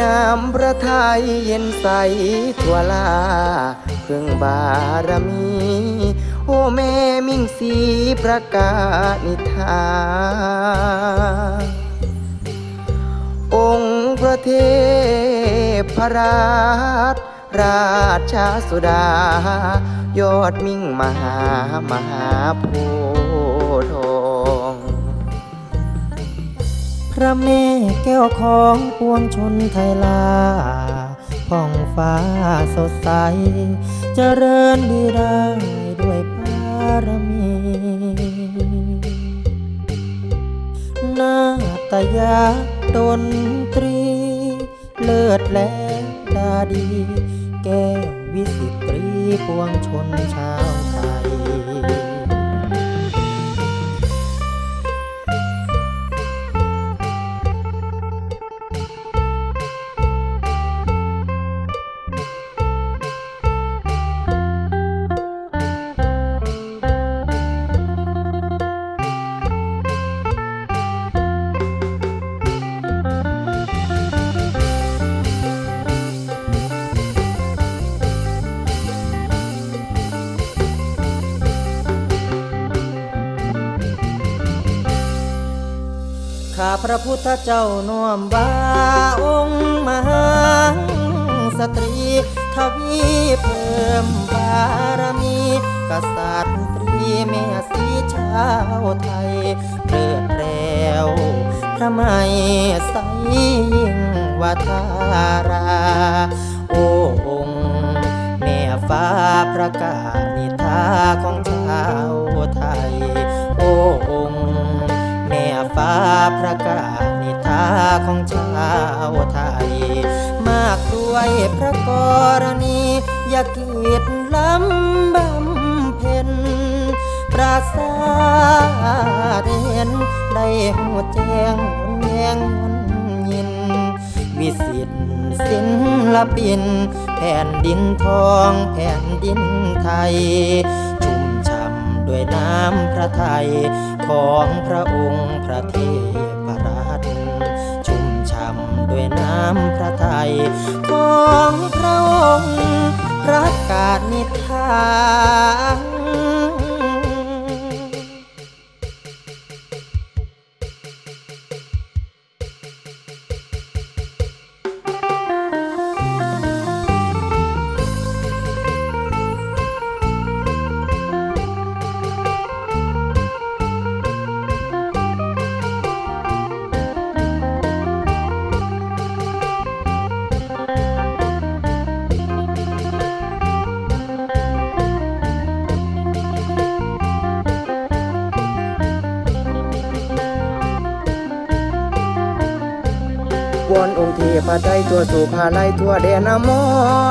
น้ำพระทัยเย็นใสทั่วลา เพื่องบารมี โอ้แม่มิ่งสีประกาศนิทานองค์พระเทพพราชราชาสุดา ยอดมิ่งมหามหาโพธิ์ ระแม่แก้วของปวงชนไทยลาผ่องฟ้าสดใส เจริญดีได้ด้วยบารมี นาตยาดนตรี เลิศและดาดี แก้ววิสิตรีปวงชนชาว ระพุทธเจ้าน้อมบาองค์มหาสตรีทวีเพิ่มบารมี กษัตรีแม่สีชาวไทยเลิศแล้วพระไม่ใสยิ่งวาทารา โอ้องค์แม่ฟ้าประกาศนิทาของชาวไทย ประกาศนิทาของชาวไทย มากด้วยพระกรณียกิดล้ำบำเพ็ญปราสาทเห็นได้หัวแจ้งหนแยงหนยิน วิสิตศิลปิน แผ่นดินทองแผ่นดินไทย ชุ่มช่ำด้วยน้ำพระไทย ของพระองค์พระเทพรัตน์ชุ่มช่ำด้วยน้ำพระทัยของพระองค์พระกาศนิทาน อนองค์เทพไตรตัวสุภาลัยทั่วแดนอม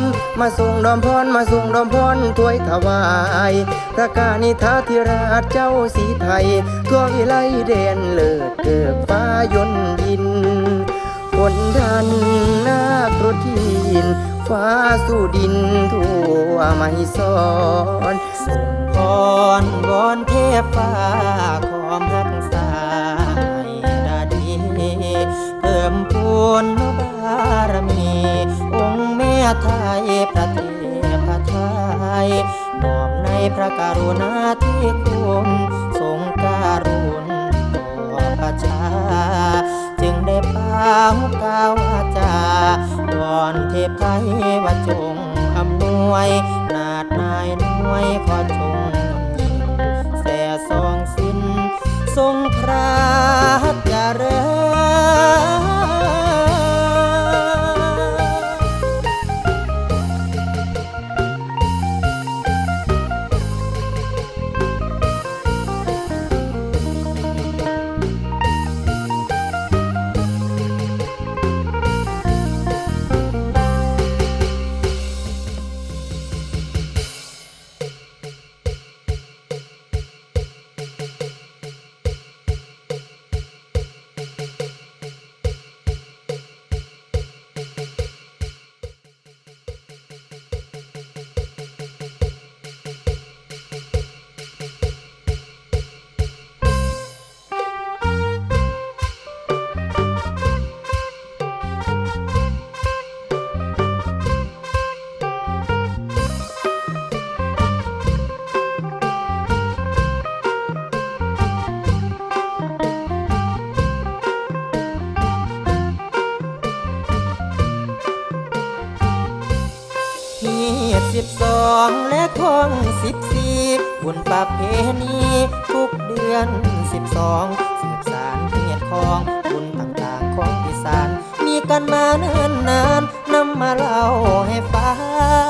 รมาส่งดอมพรมาส่งดอมพรถวยถวายพระกานิทาธิราชเจ้าสีไทย ทั่ววิไลแดนเลิศเกิดฟ้ายนดินฝนทันนาครทินฟ้าสู่ดินทั่วไม่สอนส่งพรวอนเทพฟ้า พิ่มบารมี องค์แม่ไทยพระเทพไทยน้อมในพระกรุณาที่คุณทรงการุณต่อประชา จึงได้เป่ากล่าวาจาวอนเทพไทยว่าจงอำนวย นาดนายนวยขอจงยิ่งแส่สองสิ้น ทรงพระเจริญ บุญประเพณีทุกเดือนสิบสองสืบสารเพียดของบุญต่างๆของอีสาน มีกันมาเนิ่นนานนำมาเล่าให้ฟัง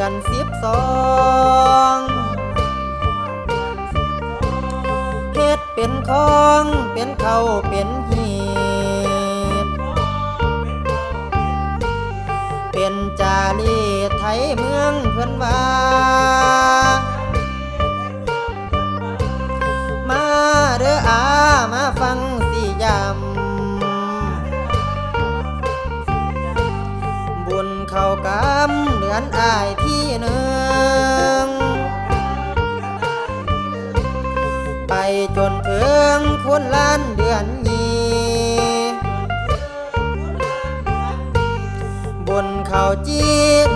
ดือนสิบสองเฮ็ดเป็นของเป็นเขาเป็นหีดเป็นจารีไทยเมืองเพื่อนว่า มาเด้ออามาฟังสิยำบุ เข้ากำเดือนอายที่หนึ่ง ไปจนถึงคุณล้านเดือนยีบนเขาจี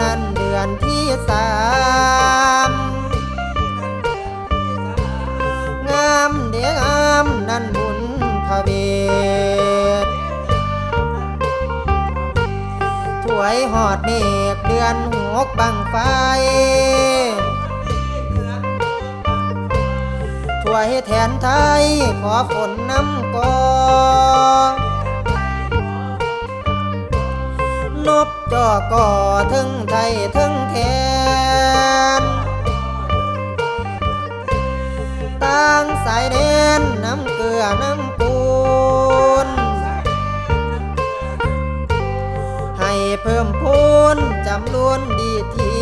นั่นเดือนที่สาม หอดเมฆเดือนหกบังไฟถวยแทนไทย ขอฝนน้ำกอนบจอก่อถึงไทยถึงแทนต่างสายเน้นน้ำเกลือน้ำ เพิ่มพูนจำนวนดีที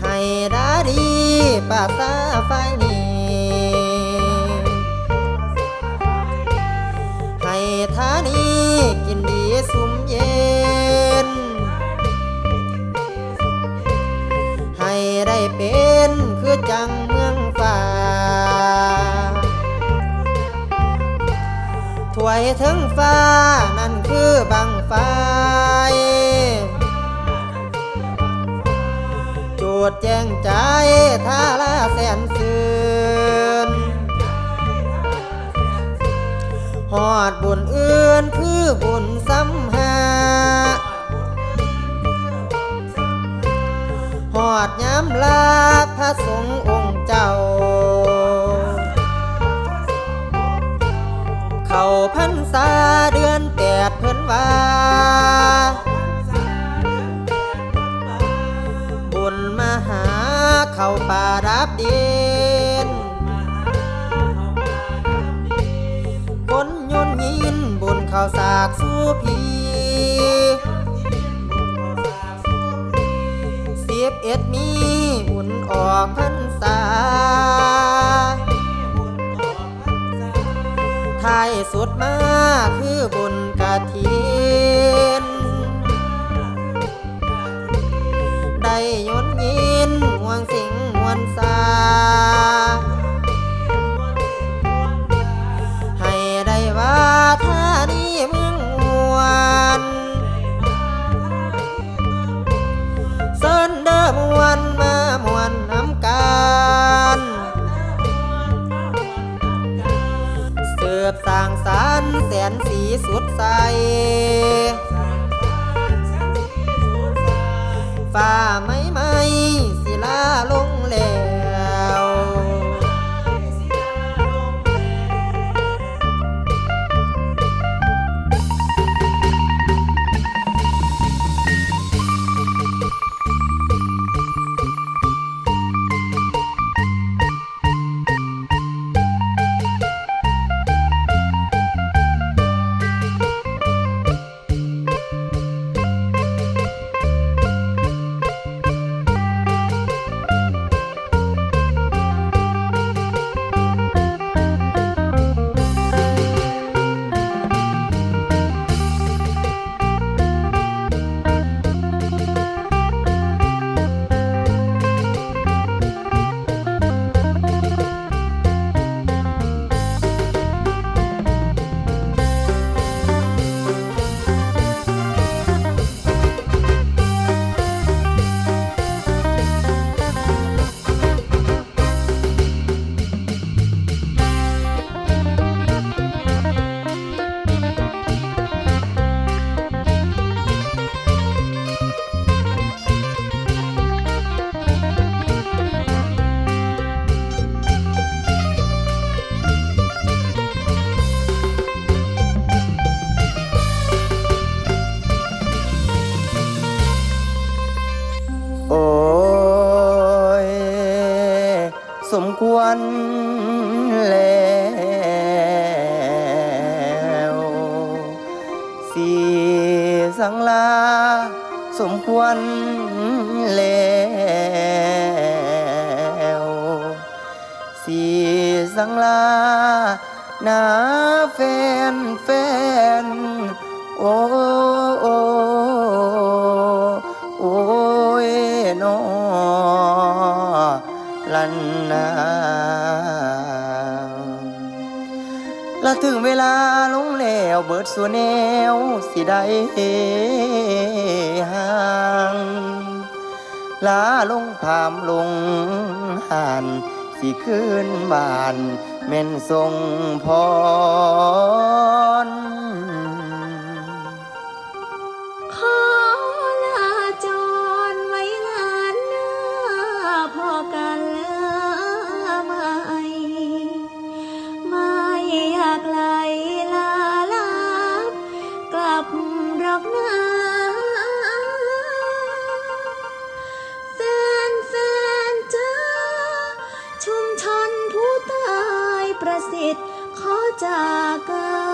ให้ดาดีป่าตาไฟ ถวยถึงฟ้านั่นคือบังไฟจูดแจ้งใจท่าลาแสนซื่นหอดบุญอื่นคือบุญซ้ำหาหอดย้ำลาพระสงฆ์องค์เจ้า เข้าพรรษาเดือนแปดเพิ่นว่า บุญมหาเข้าป่ารับดินคนยนยินบุญเข้าสากสู้พีสิบเอ็ดมีบุญออกพรรษา ท้ายสุดมาคือบุญกะทินได้ยนยินห่วงสิงหวนสา มควรแล้วสีสังลาสมควรแล้วสีสังลานาแฟนแฟ ถึงเวลาลงแล้วเบิดส่วนแนวสิได้ห่างลาลงพามลงหันสิขึ้นบ้านแม่นทรงพร สิทธิ์ขอจากกัน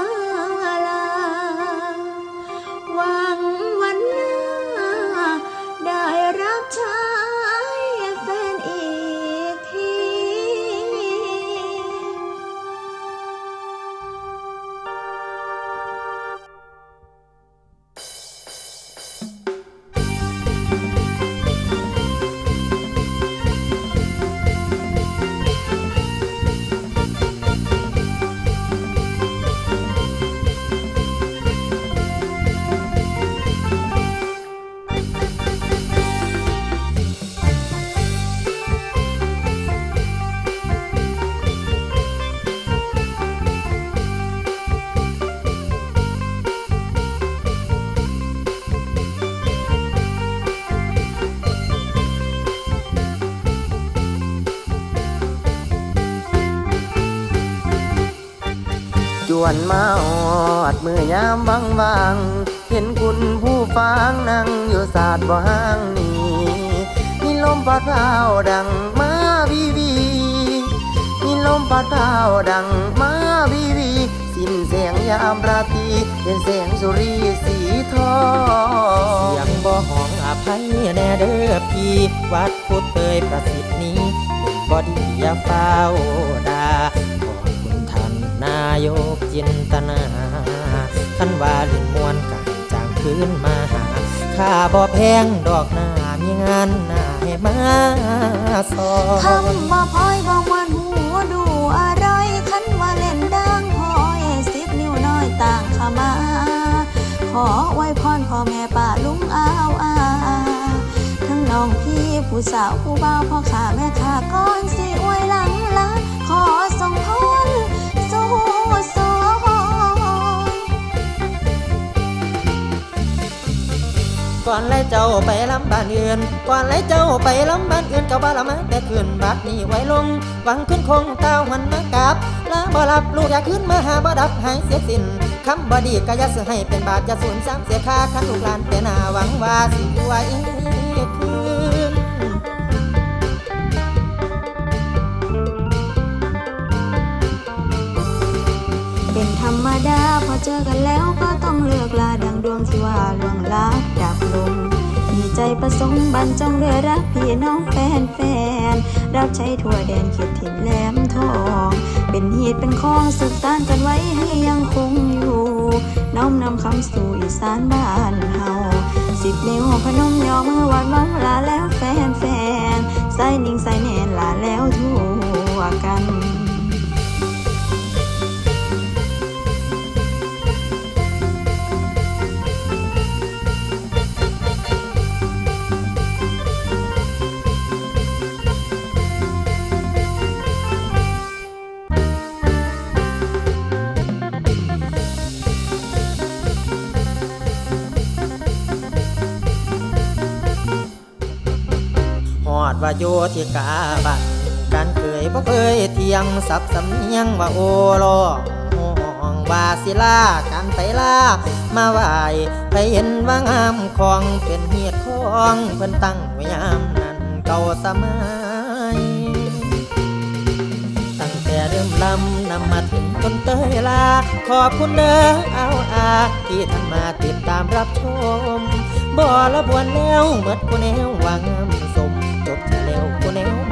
วนมาออดมือยามวังวังเห็นคุณผู้ฟังนั่งอยู่ศาสตร์บ่ห้างนี้มีลมพัดพราดังมาวีวีมีลมพัดพราดังมาวีวี สิ้นเสียงยามราตรีเป็นเสียงสุรีสีทองเสียงบ่ห้องอภัยแน่เด้อพี่วัดพุทธเตยประสิทธิ์นี้บ่ดีอย่าเฝ้าดา นายกจินตนาท่านว่าลินมวนกันจางคืนมาหาค่าบ่แพงดอกหน้ามีงานหน้าให้มาสอนคำว่าพลอยบ่มวนหูดูอะไรคันว่าเล่นดังพลอยสิบนิ้วน้อยต่างขมา ขอไว้พรพ่อแม่ป้าลุงอาวอาทั้งน้องพี่ผู้สาวผู้บ่าวพ่อข้าแม่ข้าก่อนสิอวยหลังลาขอส่งพ่อ ก่อนไล่เจ้าไปลำบ้านอื่นก่อนไล่เจ้าไปลำบ้านอื่นก็บ่ละมาแต่คืนบัดนี้ไว้ลงหวังขึ้นคงเต้าหันมากับลาบ่รับลูกอยากขึ้นมาหาบ่ดับหายเสียสิ้นคำบดีก็ย่าเสือให้เป็นบาปอย่าสูญซ้ำเสียค่าคันลูกหลานเป็นหน้าหวังว่าสิไว้คืนเป็นธรรมดาพอเจอกันแล้วก็ต้องเลือกลาดังดวงที่ว่าล่วงลับดับ ลงมีใจประสงค์บรรจงด้วยรักพี่น้องแฟนแฟนๆรับใช้ทั่วแดนเขตถิ่นแหลมทอง เป็นเหตุเป็นข้องสืบสานกันไว้ให้ยังคงอยู่ น้อมนำคำสู่อีสานบ้านเฮาสิบนิ้วพนมยอมือวานวังลาแล้วแฟนแฟนใส่นิ่งใส่แนนลาแล้วทั่วกัน ว่าโยที่กาบันการเคยบ่เคยเทียงสับสำเนียงว่าโอลอห้องว่าศิลาการไปลามาไหวไปเห็นว่างามของเป็นเหียดของเพิ่นตั้งไว้ยามนั้นเก่าสมัยตั้งแต่เริ่มลำนำมาถึงจนเตยลา ขอบคุณเด้อเอาอาที่ท่านมาติดตามรับชมบ่ละบวนแล้วเมื่อกูแนววางามสม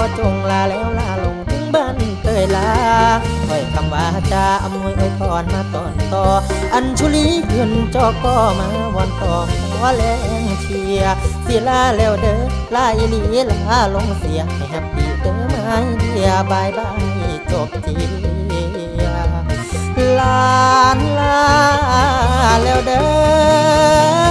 บ่จงลาแล้วลาลงถึงบ้านเตยลาถ้อยคำว่าจะอำนวยอวยพรมาตอนต่อ อัญชุลีขึ้นจอก็มาวอนต่อขอแรงเชียร์สิลาแล้วเด้อลาอีหลีลาลงเสียให้แฮปปี้เด้อไม่เดียบายบายจบทีลานลาแล้วเด้อ